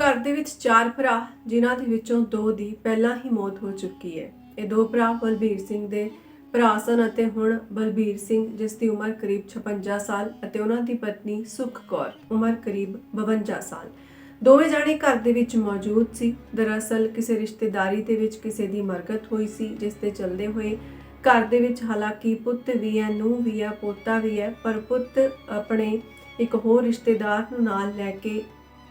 ਘਰ ਦੇ ਵਿੱਚ ਚਾਰ ਭਰਾ, ਜਿਨ੍ਹਾਂ ਦੇ ਵਿੱਚੋਂ ਦੋ ਦੀ ਪਹਿਲਾਂ ਹੀ ਮੌਤ ਹੋ ਚੁੱਕੀ ਹੈ। ਇਹ ਦੋ ਭਰਾ ਬਲਬੀਰ ਸਿੰਘ ਦੇ ਭਰਾ ਸਨ ਅਤੇ ਹੁਣ ਬਲਬੀਰ ਸਿੰਘ, ਜਿਸ ਦੀ ਉਮਰ ਕਰੀਬ 56 ਸਾਲ ਅਤੇ ਉਹਨਾਂ ਦੀ ਪਤਨੀ ਸੁਖ ਕੌਰ, ਉਮਰ ਕਰੀਬ 52 ਸਾਲ। ਦੋਵੇਂ ਜਾਣੇ ਘਰ ਦੇ ਵਿੱਚ ਮੌਜੂਦ ਸੀ। ਦਰਅਸਲ ਕਿਸੇ ਰਿਸ਼ਤੇਦਾਰੀ ਦੇ ਵਿੱਚ ਕਿਸੇ ਦੀ ਮਰਗਤ ਹੋਈ ਸੀ, ਜਿਸ ਦੇ ਚਲਦੇ ਹੋਏ ਘਰ ਦੇ ਵਿੱਚ ਹਾਲਾਂਕਿ ਪੁੱਤ ਵੀ ਹੈ, ਨੂੰਹ ਵੀ ਹੈ, ਪੋਤਾ ਵੀ ਹੈ, ਪਰ ਪੁੱਤ ਆਪਣੇ ਇੱਕ ਹੋਰ ਰਿਸ਼ਤੇਦਾਰ ਨੂੰ ਨਾਲ ਲੈ ਕੇ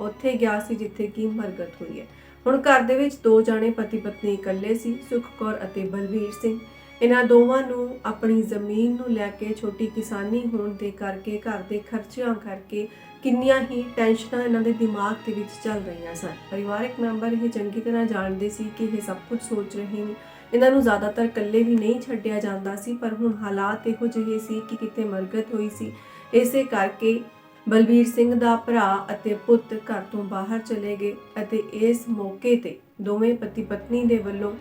ਉੱਥੇ ਗਿਆ ਸੀ ਜਿੱਥੇ ਕੀ ਮਰਗਤ ਹੋਈ ਹੈ। ਹੁਣ ਘਰ ਦੇ ਵਿੱਚ ਦੋ ਜਾਣੇ ਪਤੀ ਪਤਨੀ ਇਕੱਲੇ ਸੀ, ਸੁਖ ਕੌਰ ਅਤੇ ਬਲਵੀਰ ਸਿੰਘ। ਇਹਨਾਂ ਦੋਵਾਂ ਨੂੰ ਆਪਣੀ ਜ਼ਮੀਨ ਨੂੰ ਲੈ ਕੇ ਛੋਟੀ ਕਿਸਾਨੀ ਹੋਣ ਦੇ ਕਰਕੇ ਘਰ ਦੇ ਖਰਚਿਆਂ ਕਰਕੇ ਕਿੰਨੀਆਂ ਹੀ ਟੈਨਸ਼ਨਾਂ ਇਹਨਾਂ ਦੇ ਦਿਮਾਗ ਦੇ ਵਿੱਚ ਚੱਲ ਰਹੀਆਂ ਸਨ। ਪਰਿਵਾਰਕ ਮੈਂਬਰ ਇਹ ਚੰਗੀ ਤਰ੍ਹਾਂ ਜਾਣਦੇ ਸੀ ਕਿ ਇਹ ਸਭ ਕੁਝ ਸੋਚ ਰਹੇ ਨੇ। ਇਹਨਾਂ ਨੂੰ ਜ਼ਿਆਦਾਤਰ ਇਕੱਲੇ ਵੀ ਨਹੀਂ ਛੱਡਿਆ ਜਾਂਦਾ ਸੀ, ਪਰ ਹੁਣ ਹਾਲਾਤ ਇਹੋ ਜਿਹੇ ਸੀ ਕਿ ਕਿਤੇ ਮਰਗਤ ਹੋਈ ਸੀ। ਇਸੇ ਕਰਕੇ ਬਲਬੀਰ ਸਿੰਘ ਦਾ ਭਰਾ ਅਤੇ ਪੁੱਤ ਘਰ ਤੋਂ ਬਾਹਰ ਚਲੇ ਗਏ ਅਤੇ ਇਸ ਮੌਕੇ ਤੇ ਦੋਵੇਂ ਪਤੀ ਪਤਨੀ ਦੇ ਵੱਲੋਂ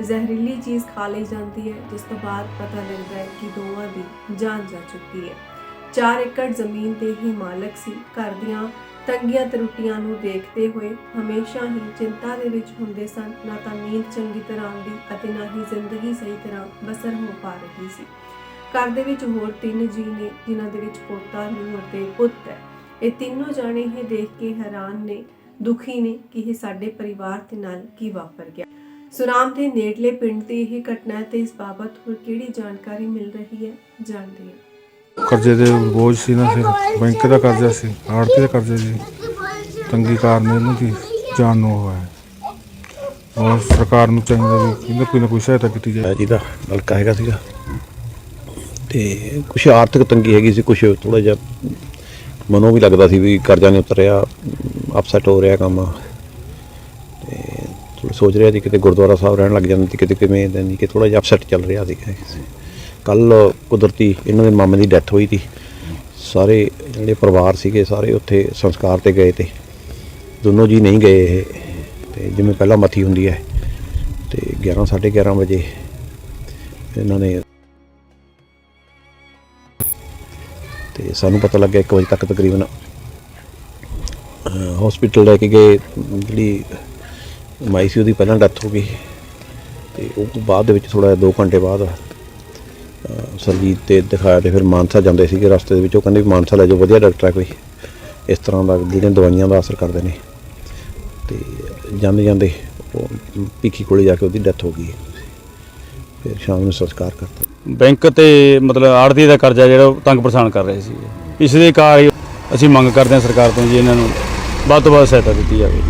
ਜ਼ਹਿਰੀਲੀ ਚੀਜ਼ ਖਾ ਲਈ ਜਾਂਦੀ ਹੈ, ਜਿਸ ਤੋਂ ਬਾਅਦ ਪਤਾ ਲੱਗਦਾ ਹੈ ਕਿ ਦੋਵਾਂ ਦੀ ਜਾਨ ਜਾ ਚੁੱਕੀ ਹੈ। 4 ਏਕੜ ਜ਼ਮੀਨ ਦੇ ਹੀ ਮਾਲਕ ਸੀ। ਘਰ ਦੀਆਂ ਤੰਗੀਆਂ ਤਰੁੱਟੀਆਂ ਨੂੰ ਦੇਖਦੇ ਹੋਏ ਹਮੇਸ਼ਾ ਹੀ ਚਿੰਤਾ ਦੇ ਵਿੱਚ ਹੁੰਦੇ ਸਨ। ਨਾ ਤਾਂ ਨੀਂਦ ਚੰਗੀ ਤਰ੍ਹਾਂ ਆਉਂਦੀ ਅਤੇ ਨਾ ਹੀ ਜ਼ਿੰਦਗੀ ਸਹੀ ਤਰ੍ਹਾਂ ਬਸਰ ਹੋ ਪਾ ਰਹੀ ਸੀ। ਘਰ ਦੇ ਵਿੱਚ ਹੋਰ ਤਿੰਨ ਜੀ ਨੇ ਜਿਨ੍ਹਾਂ ਦੇ ਵਿੱਚ ਪੋਤਾ ਨੂੰ ਅਤੇ ਪੁੱਤ ਹੈ। ਇਹ ਤਿੰਨੋਂ ਜਾਣੇ ਇਹ ਦੇਖ ਕੇ ਹੈਰਾਨ ਨੇ ਦੁਖੀ ਨੇ ਕਿ ਇਹ ਸਾਡੇ ਪਰਿਵਾਰ ਦੇ ਨਾਲ ਕੀ ਵਾਪਰ ਗਿਆ। ਸੁਨਾਮ ਦੇ ਨੇੜਲੇ ਪਿੰਡ ਦੀ ਇਹ ਘਟਨਾ ਤੇ ਇਸ ਬਾਬਤ ਹੋਰ ਕਿਹੜੀ ਜਾਣਕਾਰੀ ਮਿਲ ਰਹੀ ਹੈ ਜਾਣਦੇ ਹਾਂ। ਕਰਜ਼ੇ ਦੇ ਬੋਝ ਸੀ ਨਾ ਫਿਰ ਬੈਂਕ ਦਾ ਕਰਜ਼ਾ ਸੀ ਆੜਤੀ ਦਾ ਕਰਜ਼ਾ ਸੀ। ਤੰਗੀ ਕਾਰਨ ਇਹਨੂੰ ਦੀ ਜਾਨ ਨੂੰ ਹੋਇਆ ਔਰ ਸਰਕਾਰ ਨੂੰ ਚਾਹੀਦਾ ਵੀ ਇਹਨੂੰ ਕੋਈ ਨਾ ਕੋਈ ਸਹਾਇਤਾ ਕੀਤੀ ਜਾਏ। ਜਿਹਦਾ ਨਲਕਾ ਹੈਗਾ ਸੀਗਾ। ਤੇ ਕੁਝ ਆਰਥਿਕ ਤੰਗੀ ਹੈਗੀ ਸੀ ਕੁਝ ਥੋੜਾ ਜਿਹਾ ਮਨੋਂ ਵੀ ਲੱਗਦਾ ਸੀ ਵੀ ਕਰਜ਼ਾ ਨਹੀਂ ਉਤਰਿਆ ਅਪਸੈਟ ਹੋ ਰਿਹਾ ਕੰਮ। ਤੇ ਥੋੜ੍ਹਾ ਸੋਚ ਰਿਹਾ ਸੀ ਕਿਤੇ ਗੁਰਦੁਆਰਾ ਸਾਹਿਬ ਰਹਿਣ ਲੱਗ ਜਾਂਦੇ ਸੀ, ਕਿਤੇ ਕਿਵੇਂ ਨਹੀਂ, ਕਿ ਥੋੜਾ ਜਿਹਾ ਅਪਸੈਟ ਚੱਲ ਰਿਹਾ ਸੀਗਾ। ਕੱਲ ਕੁਦਰਤੀ ਇਹਨਾਂ ਦੇ ਮਾਮੇ ਦੀ ਡੈਥ ਹੋਈ ਸੀ। ਸਾਰੇ ਜਿਹੜੇ ਪਰਿਵਾਰ ਸੀਗੇ, ਸਾਰੇ ਉੱਥੇ ਸੰਸਕਾਰ ਤੇ ਗਏ ਤੇ ਦੋਨੋਂ ਜੀ ਨਹੀਂ ਗਏ ਇਹ। ਤੇ ਜਿਵੇਂ ਪਹਿਲਾਂ ਮੱਥੀ ਹੁੰਦੀ ਹੈ, ਤੇ 11 11:30 ਵਜੇ ਇਹਨਾਂ ਨੇ ਤੇ ਸਾਨੂੰ ਪਤਾ ਲੱਗਿਆ 1 ਵਜੇ ਤੱਕ ਤਕਰੀਬਨ ਹਸਪੀਟਲ ਲੈ ਕੇ ਗਏ। ਜਿਹੜੀ ਮਾਈ ਸੀ ਉਹਦੀ ਪਹਿਲਾਂ ਡੈਥ ਹੋ ਗਈ ਤੇ ਉਹ ਤੋਂ ਬਾਅਦ ਦੇ ਵਿੱਚ ਥੋੜਾ 2 ਘੰਟੇ ਬਾਅਦ ਸਰਜੀਤ ਤੇ ਦਿਖਾਇਆ ਤੇ ਫਿਰ ਮਾਨਸਾ ਜਾਂਦੇ ਸੀਗੇ ਰਸਤੇ ਦੇ ਵਿੱਚ। ਉਹ ਕਹਿੰਦੇ ਵੀ ਮਾਨਸਾ ਲੈ ਜਾਓ, ਵਧੀਆ ਡਾਕਟਰ ਹੈ ਕੋਈ। ਇਸ ਤਰ੍ਹਾਂ ਦਾ ਜਿਹੜੀਆਂ ਦਵਾਈਆਂ ਦਾ ਅਸਰ ਕਰਦੇ ਨੇ। ਤੇ ਜਾਂਦੇ ਜਾਂਦੇ ਉਹ ਭੀਖੀ ਕੋਲੇ ਜਾ ਕੇ ਉਹਦੀ ਡੈਥ ਹੋ ਗਈ ਫਿਰ ਸ਼ਾਮ ਨੂੰ ਸੰਸਕਾਰ ਕਰਤਾ। ਬੈਂਕ ਤੇ ਮਤਲਬ ਆੜਤੀ ਦਾ ਕਰਜ਼ਾ ਜਿਹੜਾ ਉਹ ਤੰਗ ਪਰੇਸ਼ਾਨ ਕਰ ਰਹੇ ਸੀ। ਇਸ ਦੇ ਕਾਰ ਅਸੀਂ ਮੰਗ ਕਰਦੇ ਹਾਂ ਸਰਕਾਰ ਤੋਂ ਜੀ ਇਹਨਾਂ ਨੂੰ ਵੱਧ ਤੋਂ ਵੱਧ ਸਹਾਇਤਾ ਦਿੱਤੀ ਜਾਵੇ।